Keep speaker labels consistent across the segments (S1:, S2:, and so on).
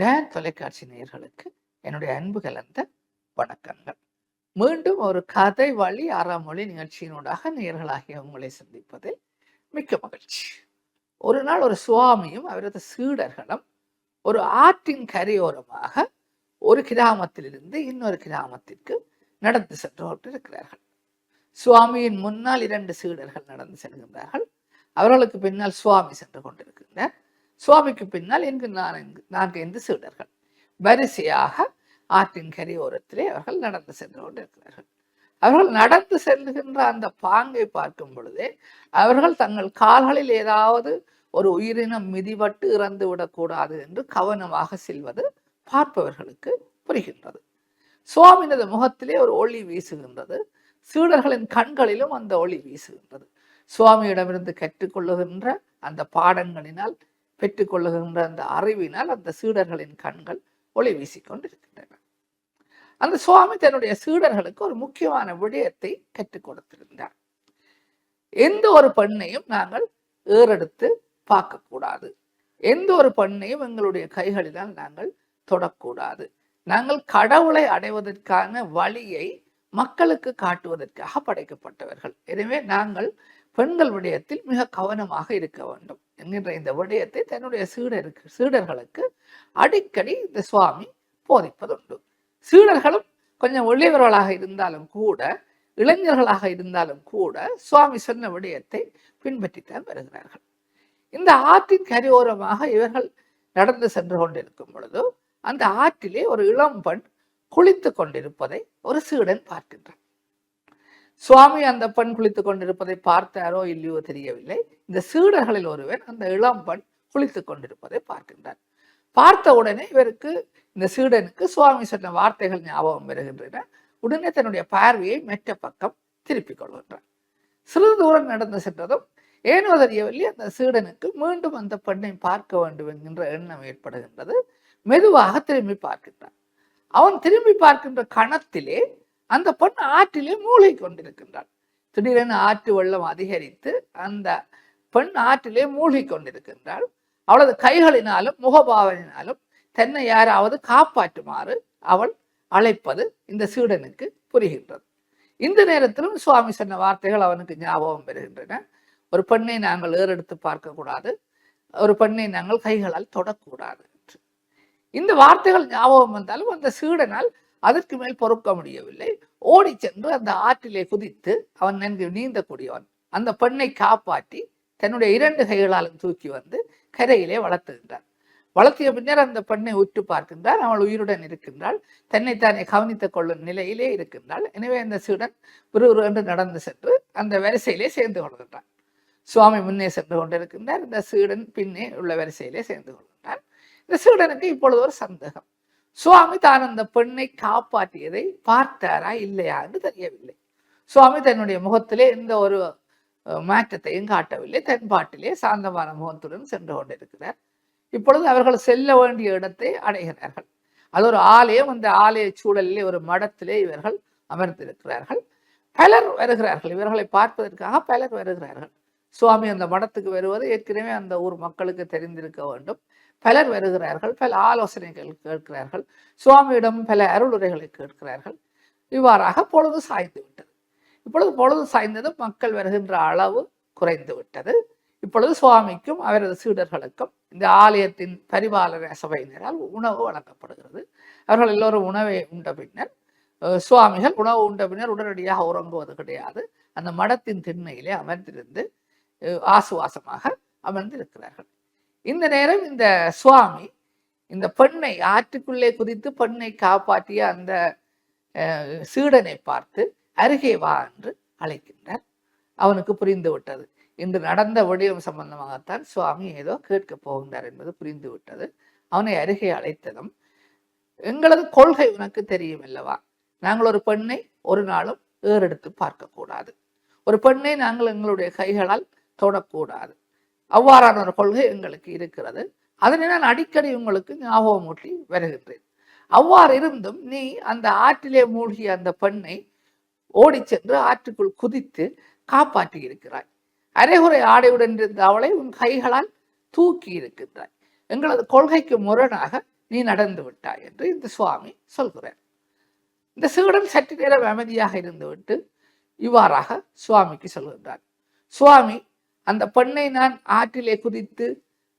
S1: Tan தொலைக்காட்சி நேர்களுக்கு என்னுடைய அன்பு கலந்த வணக்கங்கள். மீண்டும் ஒரு கதை வழி அறமொழி நிகழ்ச்சியினூடாக நேயர்களாகிய உங்களை சந்திப்பதில் மிக்க மகிழ்ச்சி. ஒரு நாள் ஒரு சுவாமியும் அவரது சீடர்களும் ஒரு ஆற்றின் கரையோரமாக ஒரு கிராமத்திலிருந்து இன்னொரு கிராமத்திற்கு நடந்து சென்று கொண்டிருக்கிறார்கள். சுவாமியின் முன்னால் இரண்டு சீடர்கள் நடந்து செல்கின்றார்கள். அவர்களுக்கு பின்னால் சுவாமி சென்று கொண்டிருக்கின்றார். சுவாமிக்கு பின்னால் இங்கு நான்கு நான்கு இந்து சீடர்கள். வரிசையாக ஆற்றின் கரையோரத்திலே அவர்கள் நடந்து சென்று கொண்டிருக்கிறார்கள். அவர்கள் நடந்து செல்லுகின்ற அந்த பாங்கை பார்க்கும் பொழுதே அவர்கள் தங்கள் கால்களில் ஏதாவது ஒரு உயிரினம் மிதிபட்டு இறந்து விடக்கூடாது என்று கவனமாக செல்வது பார்ப்பவர்களுக்கு புரிகின்றது. சுவாமினது முகத்திலே ஒரு ஒளி வீசுகின்றது. சீடர்களின் கண்களிலும் அந்த ஒளி வீசுகின்றது. சுவாமியிடமிருந்து கற்றுக்கொள்ளுகின்ற அந்த பாடங்களினால் பெற்றுக்கொள்ளுகின்ற அந்த அறிவினால் அந்த சீடர்களின் கண்கள் ஒளி வீசிக்கொண்டிருக்கின்றன. அந்த சுவாமி தன்னுடைய சீடர்களுக்கு ஒரு முக்கியமான விடயத்தை கற்றுக் கொடுத்திருந்தார். எந்த ஒரு பெண்ணையும் நாங்கள் ஏறெடுத்து பார்க்கக்கூடாது. எந்த ஒரு பெண்ணையும் எங்களுடைய கைகளினால் நாங்கள் தொடக்கூடாது. நாங்கள் கடவுளை அடைவதற்கான வழியை மக்களுக்கு காட்டுவதற்காக படைக்கப்பட்டவர்கள். எனவே நாங்கள் பெண்கள் விடயத்தில் மிக கவனமாக இருக்க வேண்டும். என்கின்ற இந்த விடயத்தை தன்னுடைய சீடருக்கு சீடர்களுக்கு அடிக்கடி இந்த சுவாமி போதிப்பதுண்டு. சீடர்களும் கொஞ்சம் ஒளியவர்களாக இருந்தாலும் கூட இளைஞர்களாக இருந்தாலும் கூட சுவாமி சொன்ன விடயத்தை பின்பற்றித்தான் வருகிறார்கள். இந்த ஆற்றின் கரையோரமாக இவர்கள் நடந்து சென்று கொண்டிருக்கும் பொழுது அந்த ஆற்றிலே ஒரு இளம்பெண் குளித்து கொண்டிருப்பதை ஒரு சீடன் பார்க்கின்றான். சுவாமி அந்த பெண் குளித்துக் கொண்டிருப்பதை பார்த்தாரோ இல்லையோ தெரியவில்லை. இந்த சீடர்களில் ஒருவன் அந்த இளம் பெண் குளித்துக் கொண்டிருப்பதை பார்க்கின்றார் பார்த்த உடனே இவருக்கு இந்த சீடனுக்கு சுவாமி சொன்ன வார்த்தைகள் ஞாபகம் வருகின்றன. உடனே தன்னுடைய பார்வையை மெட்ட பக்கம் திருப்பிக் கொள்கின்றார் சிறிது தூரம் நடந்து சென்றதும் ஏனோ தெரியவில்லை அந்த சீடனுக்கு மீண்டும் அந்த பெண்ணை பார்க்க வேண்டும் என்கின்ற எண்ணம் ஏற்படுகின்றது. மெதுவாக திரும்பி பார்க்கின்றான். அவன் திரும்பி பார்க்கின்ற கணத்திலே அந்த பெண் ஆற்றிலே மூளை கொண்டிருக்கின்றாள். திடீரென ஆற்று வெள்ளம் அதிகரித்து அந்த பெண் ஆற்றிலே மூழ்கி கொண்டிருக்கின்றாள். அவளது கைகளினாலும் முகபாவனினாலும் தன்னை யாராவது காப்பாற்றுமாறு அவள் அழைப்பது இந்த சீடனுக்கு புரிகின்றது. இந்த நேரத்திலும் சுவாமி சொன்ன வார்த்தைகள் அவனுக்கு ஞாபகம் பெறுகின்றன. ஒரு பெண்ணை நாங்கள் ஏறெடுத்து பார்க்கக்கூடாது. ஒரு பெண்ணை நாங்கள் கைகளால் தொடக்கூடாது என்று. இந்த வார்த்தைகள் ஞாபகம் வந்தாலும் அந்த சீடனால் அதற்கு மேல் பொறுக்க முடியவில்லை. ஓடி சென்று அந்த ஆற்றிலே குதித்து அவன் நன்கு நீந்தக்கூடியவன். அந்த பெண்ணை காப்பாற்றி தன்னுடைய இரண்டு கைகளாலும் தூக்கி வந்து கரையிலே வளர்த்துகின்றான். வளர்த்திய பின்னர் அந்த பெண்ணை உற்று பார்க்கின்றார் அவள் உயிருடன் இருக்கின்றாள். தன்னைத்தானே கவனித்துக் கொள்ளும் நிலையிலே இருக்கின்றாள். எனவே அந்த சீடன் விறுவிறு என்று நடந்து சென்று அந்த வரிசையிலே சேர்ந்து கொள்கின்றான். சுவாமி முன்னே சென்று கொண்டிருக்கின்றார். இந்த சீடன் பின்னே உள்ள வரிசையிலே சேர்ந்து கொள்கின்றான். இந்த சீடனுக்கு இப்பொழுது ஒரு சந்தேகம். சுவாமி தான் அந்த பெண்ணை காப்பாற்றியதை பார்த்தாரா இல்லையா என்று தெரியவில்லை. சுவாமி தன்னுடைய முகத்திலே எந்த ஒரு மாற்றத்தையும் காட்டவில்லை. தன் பாட்டிலே சாந்தமான முகத்துடன் சென்று கொண்டிருக்கிறார். இப்பொழுது அவர்கள் செல்ல வேண்டிய இடத்தை அடைகிறார்கள். அது ஒரு ஆலயம் அந்த ஆலய சூழலிலே ஒரு மடத்திலே இவர்கள் அமர்ந்திருக்கிறார்கள். பலர் வருகிறார்கள். இவர்களை பார்ப்பதற்காக பலர் வருகிறார்கள். சுவாமி அந்த மடத்துக்கு வருவது ஏற்கனவே அந்த ஊர் மக்களுக்கு தெரிந்திருக்க வேண்டும். பலர் வருகிறார்கள் பல ஆலோசனைகள் கேட்கிறார்கள் சுவாமியிடம் பல அருளுரைகளை கேட்கிறார்கள். இவ்வாறாக பொழுது சாய்ந்து விட்டது. இப்பொழுது பொழுது சாய்ந்ததும் மக்கள் வருகின்ற அளவு குறைந்து விட்டது. இப்பொழுது சுவாமிக்கும் அவரது சீடர்களுக்கும் இந்த ஆலயத்தின் பரிபாலன சபையினரால் உணவு வழங்கப்படுகிறது. அவர்கள் எல்லோரும் உணவை உண்ட பின்னர் சுவாமிகள் உணவு உண்ட பின்னர் உடனடியாக உறங்குவது கிடையாது. அந்த மடத்தின் திண்ணையிலே அமர்ந்திருந்து ஆசுவாசமாக அமர்ந்திருக்கிறார்கள். இந்த நேரம் இந்த சுவாமி இந்த பெண்ணை ஆற்றுக்குள்ளே குதித்து பெண்ணை காப்பாற்றிய அந்த சீடனை பார்த்து அருகே வா என்று அழைக்கின்றார். அவனுக்கு புரிந்து விட்டது. இன்று நடந்த விடயம் சம்பந்தமாகத்தான் சுவாமி ஏதோ கேட்க போகின்றார் என்பது புரிந்து விட்டது. அவனை அருகே அழைத்ததும் எங்களது கொள்கை உனக்கு தெரியும் அல்லவா? நாங்கள் ஒரு பெண்ணை ஒரு நாளும் ஏறெடுத்து பார்க்கக்கூடாது. ஒரு பெண்ணை நாங்கள் எங்களுடைய கைகளால் தொடக்கூடாது. அவ்வாறான ஒரு கொள்கை எங்களுக்கு இருக்கிறது. அதனை நான் அடிக்கடி உங்களுக்கு ஞாபகமூட்டி வருகின்றேன். அவ்வாறு இருந்தும் நீ அந்த ஆற்றிலே மூழ்கிய அந்த பெண்ணை ஓடி சென்று ஆற்றுக்குள் குதித்து காப்பாற்றி இருக்கிறாய். அரைகுறை ஆடையுடன் இருந்த அவளை உன் கைகளால் தூக்கி இருக்கின்றாய். எங்களது கொள்கைக்கு முரணாக நீ நடந்து விட்டாய் என்று இந்த சுவாமி சொல்கிறார். இந்த சீடன் சற்று நேரம் அமைதியாக இருந்துவிட்டு இவ்வாறாக சுவாமிக்கு சொல்கின்றார். சுவாமி அந்த பெண்ணை நான் ஆற்றிலே குதித்து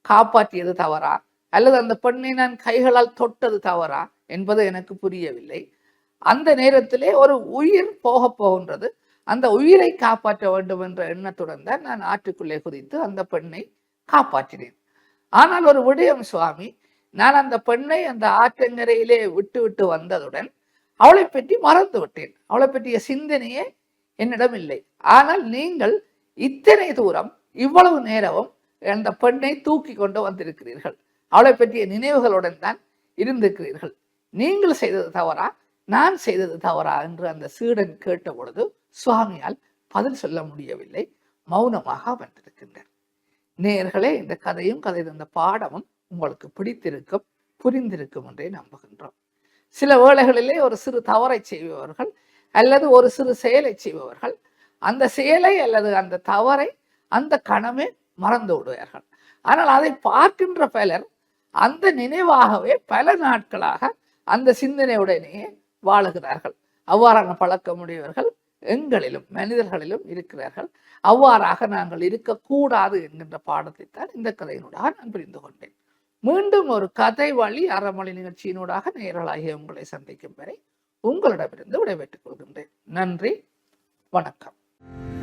S1: காப்பாற்றியது தவறா? அல்லது அந்த பெண்ணை நான் கைகளால் தொட்டது தவறா? என்பது எனக்கு புரியவில்லை. அந்த நேரத்திலே ஒரு உயிர் போக போகின்றது. அந்த உயிரை காப்பாற்ற வேண்டும் என்ற எண்ணத்துடன் தான் நான் ஆற்றுக்குள்ளே குதித்து அந்த பெண்ணை காப்பாற்றினேன். ஆனால் ஒரு விடயம் சுவாமி நான் அந்த பெண்ணை அந்த ஆற்றங்கரையிலே விட்டு விட்டு வந்ததுடன் அவளை பற்றி மறந்து விட்டேன். அவளை பற்றிய சிந்தனையே என்னிடம் இல்லை. ஆனால் நீங்கள் இத்தனை தூரம் இவ்வளவு நேரமும் அந்த பெண்ணை தூக்கி கொண்டு வந்திருக்கிறீர்கள். அவளை பற்றிய நினைவுகளுடன் தான் இருந்திருக்கிறீர்கள். நீங்கள் செய்தது தவறா? நான் செய்தது தவறா? என்று அந்த சீடன் கேட்ட பொழுது சுவாமியால் பதில் சொல்ல முடியவில்லை. மௌனமாக அமர்ந்திருக்கின்றார். நேர்களே இந்த கதையும் கதை தந்த பாடமும் உங்களுக்கு பிடித்திருக்கும் புரிந்திருக்கும் என்றே நம்புகின்றோம். சில வேளைகளிலே ஒரு சிறு தவறை செய்பவர்கள் அல்லது ஒரு சிறு செயலை செய்பவர்கள் அந்த செயலை அல்லது அந்த தவறை அந்த கணமே மறந்து விடுவார்கள். ஆனால் அதை பார்க்கின்ற பலர் அந்த நினைவாகவே பல நாட்களாக அந்த சிந்தனையுடனேயே வாழுகிறார்கள். அவ்வாறான பழக்கமுடையவர்கள் எங்களிலும் மனிதர்களிலும் இருக்கிறார்கள். அவ்வாறாக நாங்கள் இருக்கக்கூடாது என்கின்ற பாடத்தை தான் இந்த கதையினூடாக நான் புரிந்து கொண்டேன். மீண்டும் ஒரு கதை வழி அறமொழி நிகழ்ச்சியினூடாக நேரலாகிய உங்களை சந்திக்கும் வரை உங்களிடமிருந்து விடைபெற்றுக் கொள்கின்றேன். நன்றி வணக்கம். you